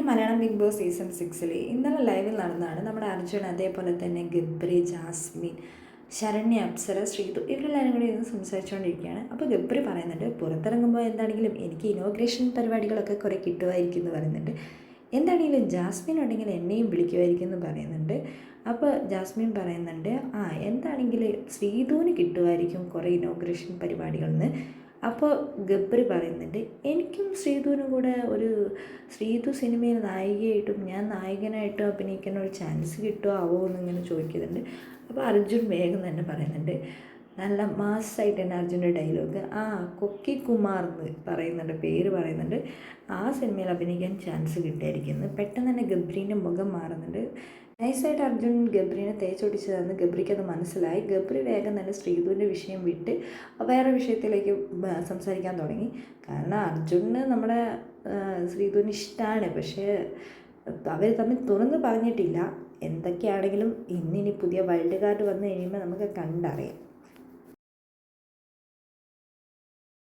അങ്ങനെ Malayalam big boss season സിക്സിൽ ഇന്നലെ ലൈവിൽ നടന്നതാണ് നമ്മുടെ അർജുൻ അതേപോലെ തന്നെ ഗബ്രി ജാസ്മിൻ ശരണ്യ അപ്സര ശ്രീതു ഇവരെല്ലാവരും കൂടി ഇരുന്ന് സംസാരിച്ചുകൊണ്ടിരിക്കുകയാണ് അപ്പോൾ ഗബ്രി പറയുന്നുണ്ട് പുറത്തിറങ്ങുമ്പോൾ എന്താണെങ്കിലും എനിക്ക് ഇനോഗ്രേഷൻ പരിപാടികളൊക്കെ കുറേ കിട്ടുമായിരിക്കും എന്ന് പറയുന്നുണ്ട്. എന്താണെങ്കിലും ജാസ്മിൻ ഉണ്ടെങ്കിൽ എന്നെയും വിളിക്കുമായിരിക്കും എന്ന് പറയുന്നുണ്ട്. അപ്പോൾ ജാസ്മിൻ പറയുന്നുണ്ട് ആ എന്താണെങ്കിൽ ശ്രീധുവിന് കിട്ടുമായിരിക്കും കുറേ ഇനോഗ്രേഷൻ പരിപാടികളിൽ നിന്ന് അപ്പോൾ ഗബ്രി പറയുന്നുണ്ട് എനിക്കും ശ്രീധുവിനും കൂടെ ഒരു ശ്രീധു സിനിമയിൽ നായികയായിട്ടും ഞാൻ നായകനായിട്ടും അഭിനയിക്കുന്ന ഒരു ചാൻസ് കിട്ടുമോ ആവോ എന്നിങ്ങനെ ചോദിക്കുന്നുണ്ട്. അപ്പോൾ അർജുൻ വേഗം തന്നെ പറയുന്നുണ്ട് നല്ല മാസ്സായിട്ട് തന്നെ അർജുന്റെ ഡയലോഗ്. ആ കൊക്കി കുമാർ എന്ന് പറയുന്നുണ്ട് പേര് പറയുന്നുണ്ട്. ആ സിനിമയിൽ അഭിനയിക്കാൻ ചാൻസ് കിട്ടിയായിരിക്കുന്നു പെട്ടെന്ന് തന്നെ ഗബ്രീന്റെ മുഖം മാറുന്നുണ്ട്. നൈസായിട്ട് അർജുൻ ഗബ്രീനെ തേച്ചൊടിച്ചതെന്ന് ഗബ്രിക്ക് അത് മനസ്സിലായി. ഗബ്രി വേഗം തന്നെ ശ്രീധുവിന്റെ വിഷയം വിട്ട് വേറെ വിഷയത്തിലേക്ക് സംസാരിക്കാൻ തുടങ്ങി. കാരണം അർജുന് നമ്മുടെ ശ്രീധുവിന് ഇഷ്ടമാണ് പക്ഷേ അവർ തമ്മിൽ തുറന്ന് പറഞ്ഞിട്ടില്ല. എന്തൊക്കെയാണെങ്കിലും ഇന്നിനി പുതിയ വൈൽഡ് കാർഡ് വന്നു കഴിയുമ്പോൾ നമുക്ക് കണ്ടറിയാം.